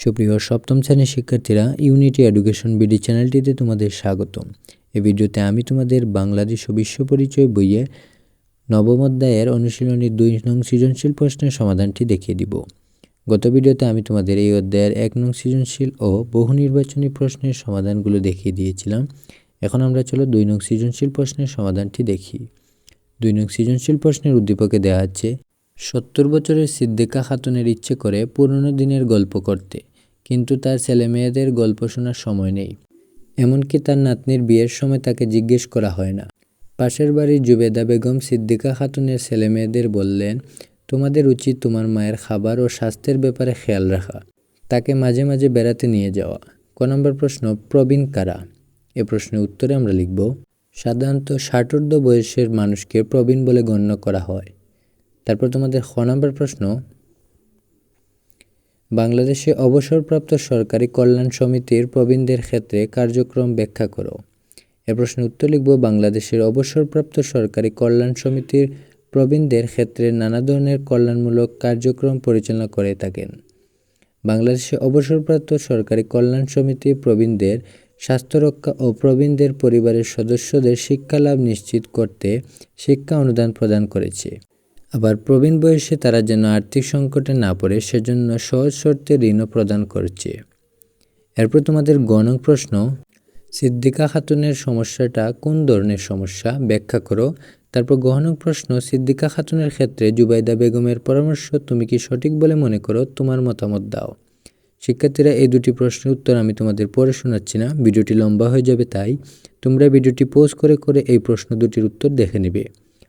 সুপ্রিয়, সপ্তম শ্রেণির শিক্ষার্থীরা ইউনিটি এডুকেশন বিডি চ্যানেলটিতে তোমাদের স্বাগতম। এই ভিডিওতে আমি তোমাদের বাংলাদেশ ও বিশ্ব পরিচয় বইয়ে নবম অধ্যায়ের অনুশীলনীর দুই নং সৃজনশীল প্রশ্নের সমাধানটি দেখিয়ে দিব। গত ভিডিওতে আমি তোমাদের এই অধ্যায়ের এক নং সৃজনশীল ও বহু নির্বাচনী প্রশ্নের সমাধানগুলো দেখিয়ে দিয়েছিলাম। এখন আমরা চলো দুই নং সৃজনশীল প্রশ্নের সমাধানটি দেখি। দুই নং সৃজনশীল প্রশ্নের উদ্দীপকে দেওয়া আছে সত্তর বছরের সিদ্দিকা খাতুনের ইচ্ছে করে পুরনো দিনের গল্প করতে। কিন্তু তার ছেলেমেয়েদের গল্প শোনার সময় নেই। এমনকি তার নাতনির বিয়ের সময় তাকে জিজ্ঞেস করা হয় না। পাশের বাড়ির জুবেদা বেগম সিদ্দিকা খাতুনের ছেলেমেয়েদের বললেন, তোমাদের উচিত তোমার মায়ের খাবার ও স্বাস্থ্যের ব্যাপারে খেয়াল রাখা। তাকে মাঝে মাঝে বেড়াতে নিয়ে যাওয়া। ক নম্বর প্রশ্ন, প্রবীণ কারা? এ প্রশ্নের উত্তরে আমরা লিখব, সাধারণত ষাটোর্ধ বয়সের মানুষকে প্রবীণ বলে গণ্য করা হয়। তারপর তোমাদের খ নম্বর প্রশ্ন বাংলাদেশে অবসরপ্রাপ্ত সরকারি কল্যাণ সমিতির প্রবীণদের ক্ষেত্রে কার্যক্রম ব্যাখ্যা করো। এ প্রশ্নের উত্তর লিখব, বাংলাদেশের অবসরপ্রাপ্ত সরকারি কল্যাণ সমিতির প্রবীণদের ক্ষেত্রে নানা ধরনের কল্যাণমূলক কার্যক্রম পরিচালনা করে থাকেন। বাংলাদেশে অবসরপ্রাপ্ত সরকারি কল্যাণ সমিতি প্রবীণদের স্বাস্থ্য রক্ষা ও প্রবীণদের পরিবারের সদস্যদের শিক্ষা লাভ নিশ্চিত করতে শিক্ষা অনুদান প্রদান করেছে। আবার প্রবীণ বয়সে তারা যেন আর্থিক সংকটে না পড়ে, সেজন্য সহজ শর্তে ঋণও প্রদান করছে। এরপর তোমাদের গণক প্রশ্ন, সিদ্দিকা খাতুনের সমস্যাটা কোন ধরনের সমস্যা? ব্যাখ্যা করো। তারপর গহনক প্রশ্ন, সিদ্দিকা খাতুনের ক্ষেত্রে জুবাইদা বেগমের পরামর্শ তুমি কি সঠিক বলে মনে করো? তোমার মতামত দাও। শিক্ষার্থীরা এই দুটি প্রশ্নের উত্তর আমি তোমাদের পড়ে শোনাচ্ছি না, ভিডিওটি লম্বা হয়ে যাবে তাই তোমরা ভিডিওটি পোস্ট করে করে এই প্রশ্ন দুটির উত্তর দেখে নেবে।